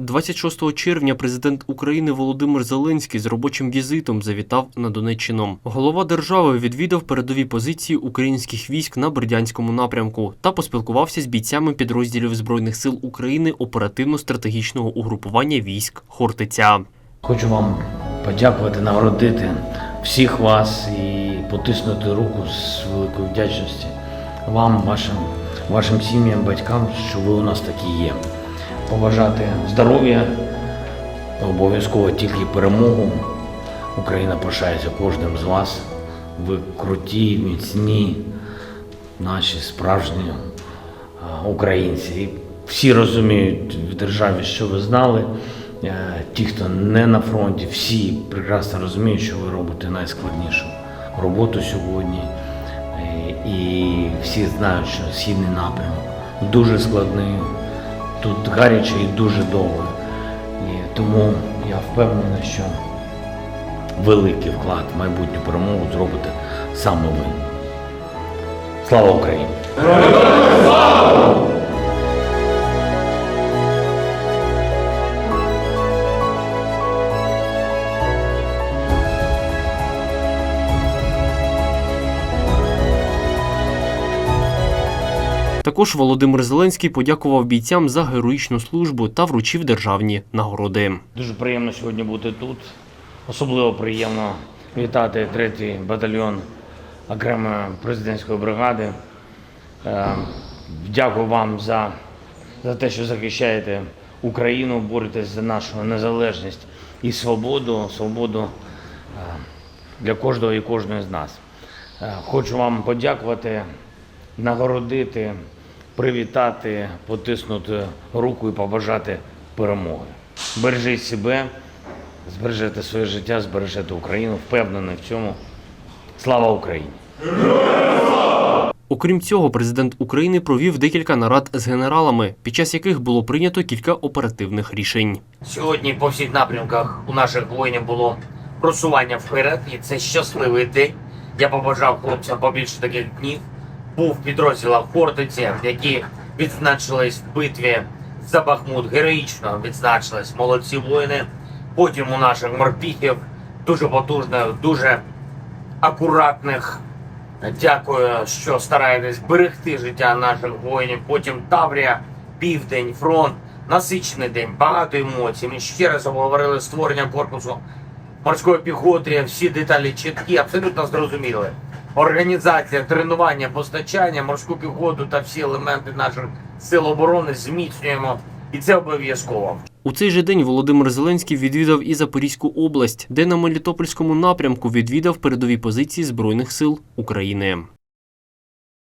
26 червня президент України Володимир Зеленський з робочим візитом завітав на Донеччину. Голова держави відвідав передові позиції українських військ на Бердянському напрямку та поспілкувався з бійцями підрозділів Збройних сил України оперативно-стратегічного угрупування військ Хортиця. Хочу вам подякувати, нагородити всіх вас і потиснути руку з великої вдячності вам, вашим, вашим сім'ям, батькам, що ви у нас такі є. Побажати здоров'я, обов'язково тільки перемогу. Україна пишається кожним з вас. Ви круті, міцні, наші справжні українці. І всі розуміють в державі, що ви знали. Е, Ті, хто не на фронті, всі прекрасно розуміють, що ви робите найскладнішу роботу сьогодні. Е, І всі знають, що східний напрямок дуже складний, тут гаряче і дуже довго. І тому я впевнений, що великий вклад в майбутню перемогу зробите саме ви. Слава Україні! Також Володимир Зеленський подякував бійцям за героїчну службу та вручив державні нагороди. Дуже приємно сьогодні бути тут. Особливо приємно вітати третій батальйон окремої президентської бригади. Е, Дякую вам за, за те, що захищаєте Україну, боретесь за нашу незалежність і свободу, свободу е, для кожного і кожної з нас. Е, Хочу вам подякувати, нагородити, привітати, потиснути руку і побажати перемоги. Бережіть себе, збережете своє життя, збережете Україну. Впевнений в цьому. Слава Україні! Окрім цього, президент України провів декілька нарад з генералами, під час яких було прийнято кілька оперативних рішень. Сьогодні по всіх напрямках у наших воїнів було просування вперед, і це щасливий день. Я побажав хлопцям побільше таких днів. Був в підрозділах Хортиці, які відзначились в битві за Бахмут. Героїчно відзначились молодці воїни. Потім у наших морпіхів дуже потужних, дуже акуратних. Дякую, що стараєтесь берегти життя наших воїнів. Потім Таврія, Південь, фронт, насичений день, багато емоцій. Ми ще раз обговорили створення корпусу морської піхоти. Всі деталі чіткі, абсолютно зрозуміли. Організація, тренування, постачання, морську піхоту та всі елементи наших сил оборони зміцнюємо, і це обов'язково. У цей же день Володимир Зеленський відвідав і Запорізьку область, де на Мелітопольському напрямку відвідав передові позиції Збройних сил України.